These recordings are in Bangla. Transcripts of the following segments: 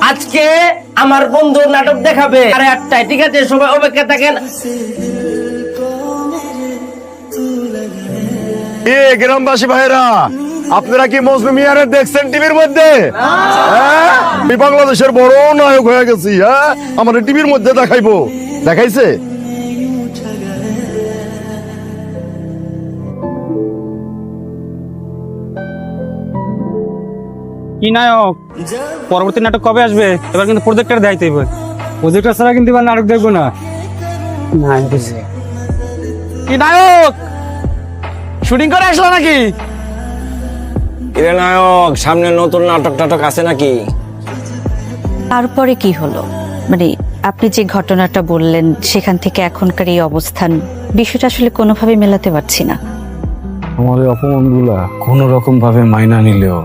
আজকে আমার বন্ধু নাটক দেখাবে। আরে আটটায়, ঠিক আছে? সবাই অপেক্ষা থাকেন। এ, গ্রামবাসী ভাইরা আপনারা কি মজনু মিয়ারে দেখছেন টিভির মধ্যে? হ্যাঁ? বাংলাদেশের বড় নায়ক হয়ে গেছি হ্যাঁ? আমার টিভির মধ্যে দেখাইবো। দেখাইছে? কি নায়ক? পরবর্তী নাটক কবে আসবে? এবার কিন্তু প্রজেক্টর দেখাইতে হবে প্রজেক্টর ছাড়া কিন্তু এবার নাটক দেখব না। কি নায়ক? শুটিং করে আসলো নাকি? কিরে নায়ক সামনে নতুন নাটক টাটক আছে নাকি? তারপরে কি হলো? মানে আপনি যে ঘটনাটা বললেন সেখান থেকে এখনকার এই অবস্থান বিষয়টা আসলে কোনোভাবে মেলাতে পারছি না। আমার এই অপমানগুলা কোন রকম ভাবে মাইনা নিলেও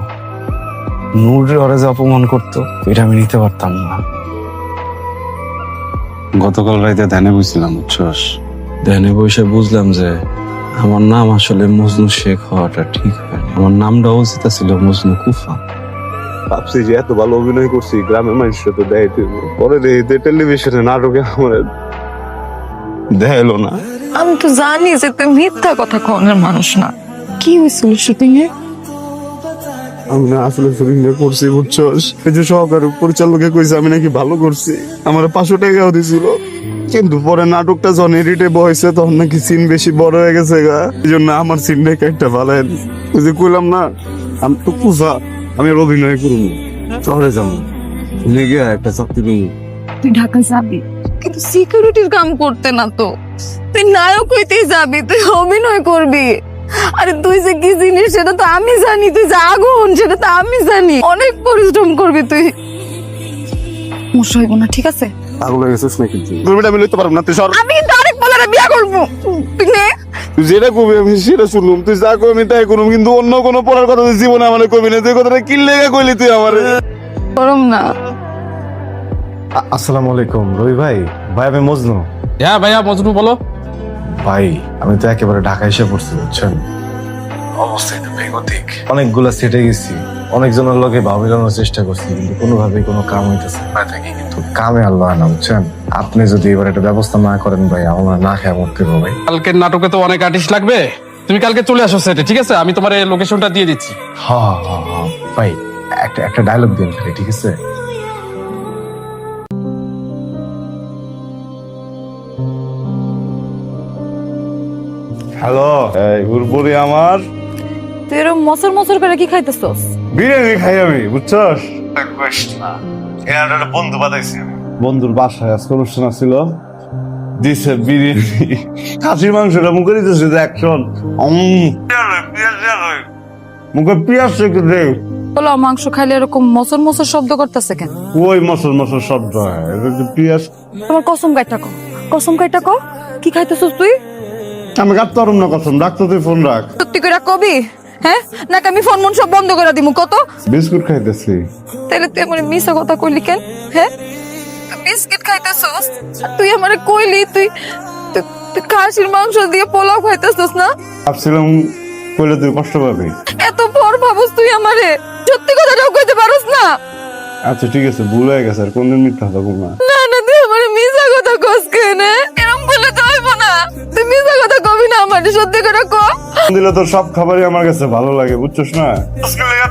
নূরে ওরা যে অপমান করতো এটা আমি নিতে পারতাম না। গতকাল রাইতে ধ্যানে বুঝছিলাম বুঝছস? ধ্যানে বসে বুঝলাম যে আমার নাম আসলে মজনু শেখ হওয়াটা ঠিক হয় আমার নামটা উচিত ছিল মজনু কুফা। ভাবছি যে এত ভালো অভিনয় করছি গ্রামের মানুষরা তো দেয় পরে দেখতে টেলিভিশনে নাটকে আমার দেখাইলো না। আমি তো জানি যে তুই মিথ্যা কথা কনের মানুষ না। কি হয়েছিল শুটিং এ আমি না আসলে করছি এই যে সহকার পরিচালকে কইছে, আমি নাকি ভালো করছি। আমার পাঁচশো টাকাও দিছিল। কিন্তু পরে নাটকটা যখন এডিটে তখন নাকি সিন বেশি বড় হয়ে গেছে গা। এই জন্য আমার একটা ভালো ওই যে কইলাম না, আমি তো আমি আর অভিনয় করুন। শহরে যাব। একটা চাকরি তুই ঢাকা যাবি? কিন্তু সিকিউরিটির কাম করতে না তো। তুই নায়ক হইতেই যাবি, তুই অভিনয় করবি। আরে তুই যে কি জিনিস সেটা তো আমি জানি। তুই যে আগুন সেটা তো আমি জানি। অনেক পরিশ্রম করবি তুই। মুশ হইব না ঠিক আছে? পাগল হয়ে গেছিস আমি লইতে পারব না তুই সর। আমি কিন্তু আরেক পালারে বিয়া করব। তুই নে। তুই যেটা কবি আমি সেটা শুনলাম। তুই যা কবি আমি তাই করুম কিন্তু অন্য কোনো পড়ার কথা তুই জীবনে আমার কবি না। তুই কথাটা কি লেগে কইলি তুই আমার? করম না। আসসালামু আলাইকুম। রবি ভাই ভাই আমি মজনু। হ্যাঁ ভাইয়া মজনু বলো। ভাই আমি তো একেবারে ঢাকা এসে পড়ছি বুঝছেন? অবস্থায় তো বেগতিক। অনেকগুলা সেটে গেছি অনেকজনের লোকে ভাব মিলানোর চেষ্টা করছি কিন্তু কোনোভাবেই কোনো কাম হইতেছে না। থাকি কিন্তু। কামে আল্লাহ না বুঝছেন? আপনি যদি এবার একটা ব্যবস্থা না করেন ভাই আমার না খেয়ে মরতে হবে। ভাই কালকের নাটকে তো অনেক আর্টিস্ট লাগবে। তুমি কালকে চলে আসো সেটে ঠিক আছে? আমি তোমার লোকেশনটা দিয়ে দিচ্ছি। হ্যাঁ হ্যাঁ হ্যাঁ। ভাই একটা একটা ডায়লগ দিন খালি ঠিক আছে? হ্যালো এই উর্বরি আমার। তুই এরকম মসর মসর করে কি খাইতেছস? বিরিয়ানি খাই আমি বুঝছস? বন্ধু বাদাইছি বন্ধুর বাসায় আজকে অনুষ্ঠান ছিল দিছে বিরিয়ানি। খাসির মাংসটা মুখে দিতেছে দেখছন মুখে পিয়াজ একটু দে। পোলাও মাংস খাইলে এরকম মসর মসর শব্দ করতেছে কেন? ওই মশল মশল শব্দ হয়। পিয়াজ। তোমার কসম কাইটা কো কসম কাইটা কো কি খাইতেছস তুই? আমি কাটতে পারুম না কসম? রাখতো তুই ফোন রাখ। সত্যি করে কবি? হ্যাঁ? নাকি আমি ফোন মন সব বন্ধ করে দিমু কত? বিস্কুট খাইতেছি। তাহলে তুই আমার মিশা কথা কইলি কেন? হ্যাঁ? বিস্কিট খাইতেছস? তুই আমারে কইলি তুই খাসির মাংস দিয়ে পোলাও খাইতেছস না? ভাবছিলাম কইলে তুই কষ্ট পাবি। এত পর ভাবস তুই আমারে। সত্যি কথাটাও কইতে পারস না? আচ্ছা ঠিক আছে ভুল হয়ে গেছে আর কোনদিন মিথ্যা থাকব না। না না তুই আমারে মিশা কথা কস কেন তুই কথা কবি না আমারে সত্যি করে ক। দিলে তোর সব খাবারই আমার কাছে ভালো লাগে বুঝছস না?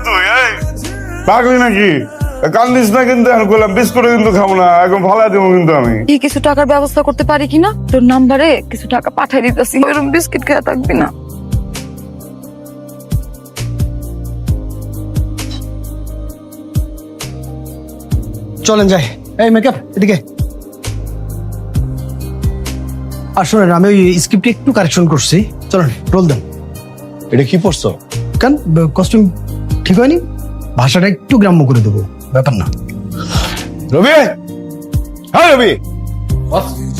তুই এই। পাগলি নাকি? কান্দিস না কিন্তু এখন করলাম বিস্কুট কিন্তু খাব না এখন ভালো দেবো কিন্তু আমি। কি কিছু টাকার ব্যবস্থা করতে পারি কিনা তোর নাম্বারে কিছু টাকা পাঠাই দিতেছি এরকম বিস্কিট খেয়ে থাকবি না। চলেন যাই। এই মেকআপ এদিকে। আর শোনেন আমি ওই স্ক্রিপ্টে একটু কারেকশন করছি। চলেন রোল দেন। এটা কি পড়ছো? কেন? কস্টিউম ঠিক হয়নি? ভাষাটা একটু গ্রাম্য করে দেবো ব্যাপার না। রবি! হ্যাঁ রবি!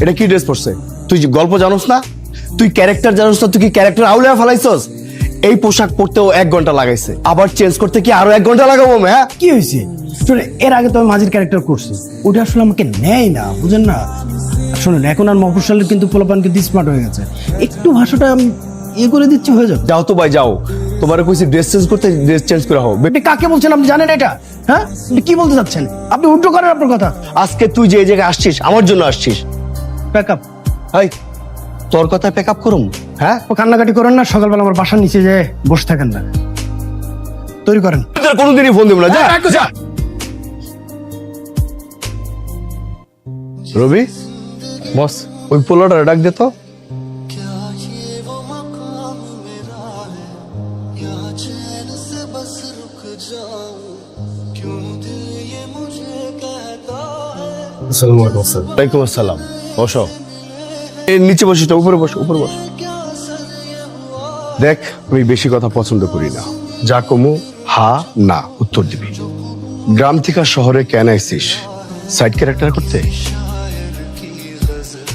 এটা কি ড্রেস পরছে? তুই গল্প জানোস না? তুই ক্যারেক্টার জানোস না তুই কি ক্যারেক্টার আউলে ফেলাইছস? এই পোশাক পরতেও এক ঘণ্টা লাগাইছে। আবার চেঞ্জ করতে কি আরও এক ঘণ্টা লাগাবো হ্যাঁ? কি হয়েছে? এর আগে তো আমি মাঝির ক্যারেক্টার করছি। ওটা আসলে আমাকে নেয় না বুঝেন না? শোনেন এখন আর মফস্বলের কিন্তু পোলাপান কিন্তু স্মার্ট হয়ে গেছে। একটু ভাষাটা আমি ইয়ে করে দিচ্ছি হয়ে যাবে। যাও তো ভাই যাও। তোমার কইছি ড্রেস চেঞ্জ করতে ড্রেস চেঞ্জ করে হোক আপনি কাকে বলছেন আপনি জানেন এটা? হ্যাঁ? আপনি কি বলতে চাচ্ছেন? আপনি উল্টো করেন আপনার কথা। আজকে তুই যে এই জায়গায় আসছিস আমার জন্য আসছিস। প্যাক আপ এই তোর কথায় প্যাক আপ করুম? হ্যাঁ? ও কান্নাকাটি করেন না সকালবেলা আমার বাসার নিচে যে বসে থাকেন না। তৈরি করেন। তোর কোনোদিনই ফোন দেবো না যা। যা। রবি? বস ওই পোলাটা ডাক দে তো। ওয়ালাইকুম আসসালাম। বসো। এই নিচে বসিস না উপরে বসো উপরে বসো। দেখ আমি বেশি কথা পছন্দ করি না। যা কমু হা না উত্তর দিবি। গ্রাম থেকে শহরে কেন আইসিস? সাইড ক্যারেক্টার করতে?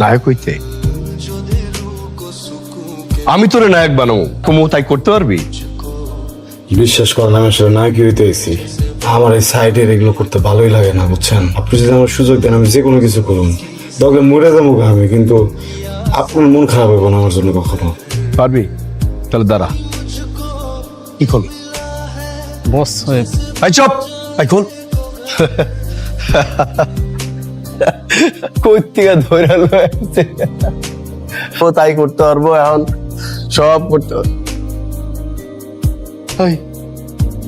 নায়ক হইতে। আমি তোরে নায়ক বানাবো কমু তাই করতে পারবি? বিশ্বাস করেন আমি আসলে নায়ক হইতে এসেছি আমার এই সাইডের এগুলো করতে ভালোই লাগে না বুঝছেন? আপনি যদি আমার সুযোগ দেন আমি যে কোনো কিছু করুন। দরকার মরে যাব আমি কিন্তু আপনার মন খারাপ হবে না আমার জন্য কখনো। পারবি? তাহলে দাঁড়া। কি খোল বস আই চপ! আই খোল। ধরে লয়েছে ও তাই করতে পারব এখন। সব করতে পারব। ওই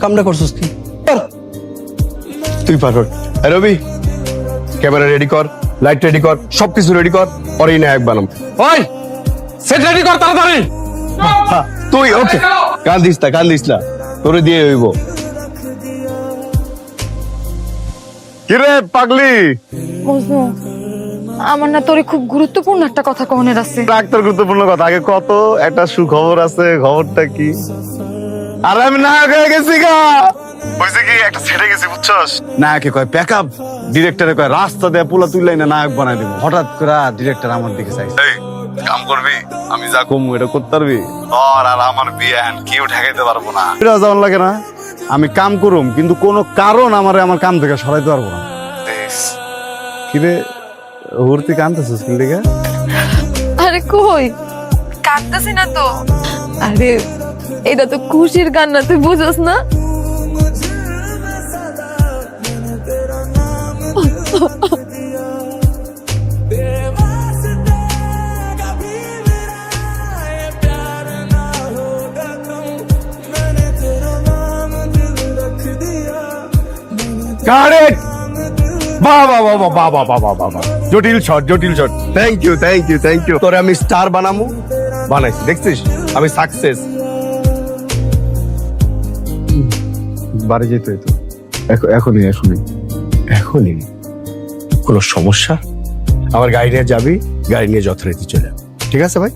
কামটা করছিস কি? তুই পার এই রবি ক্যামেরা রেডি কর লাইট রেডি কর সবকিছু রেডি কর নায়ক বানাম ওই সেট রেডি কর তাড়াতাড়ি। তুই ওকে কান্দিস না কান্দিস না। তোরে দিয়ে হইব। কিরে পাগলি? মজনু আমার না তোরে খুব গুরুত্বপূর্ণ একটা কথা কহনের আছে। ডাক্তার গুরুত্বপূর্ণ কথা আগে কত? একটা সুখবর আছে খবরটা কি? আর আমি নায়ক হয়ে গেছি গা। হয়েছে কি একটা ছেড়ে গেছি বুঝছস? নায়কে কয় প্যাকআপ। ডিরেক্টরে কয় রাস্তা দেয়া পোলা তুললাই না নায়ক বানাই দেবো। হঠাৎ করে ডিরেক্টর আমার দিকে চাইছে। কাম করবি? আমি যা কম এটা করতে পারবি? তোর আর আমার বিয়ে কেউ ঠেকাইতে পারব না। এটা যেমন লাগে না। আমি কাম করুম কিন্তু কোনো কারণ আমার আমার কাম থেকে সরাইতে পারব না। কিরে হুর্তি কানতেছিস কি লেগে আরে কই? কাঁদতেছি না তো। আরে এটা তো খুশির কান্না তুই বুঝোস না? কারেক্ট বাবা বাবা বাবা বাবা বাবা জটিল শট জটিল shot thank you thank you thank you তোরে আমি স্টার বানামু। বানাইছি দেখছিস? আমি সাকসেস বাড়ি যেত হইতো। এখনই এখনই। এখনই? কোনো সমস্যা? আমার গাড়ি নিয়ে যাবি গাড়ি নিয়ে যথারীতি চলে ঠিক আছে ভাই?